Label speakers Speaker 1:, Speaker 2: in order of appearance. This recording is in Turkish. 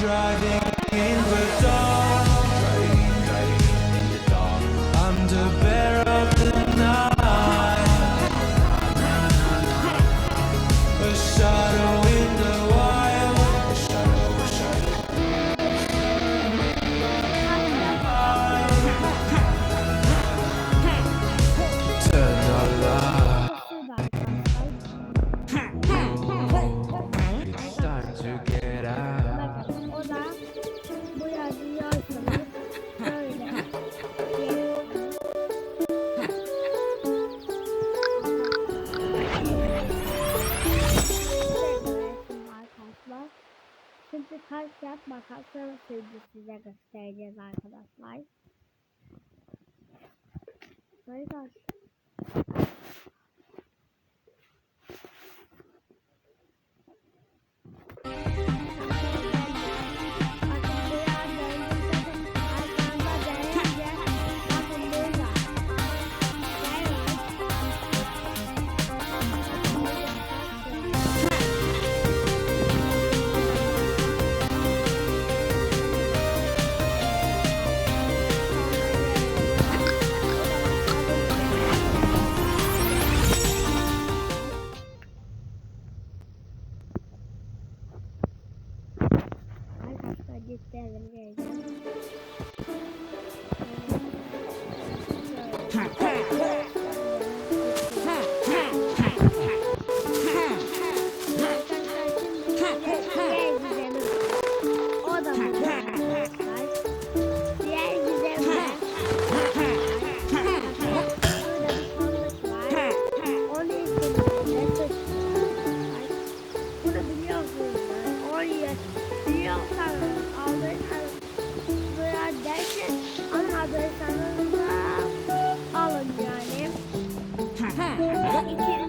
Speaker 1: driving in the dark.
Speaker 2: Taş kağıt makasla nasıl size göstereceğiz arkadaşlar. Böyle yükleyelim. Thank you.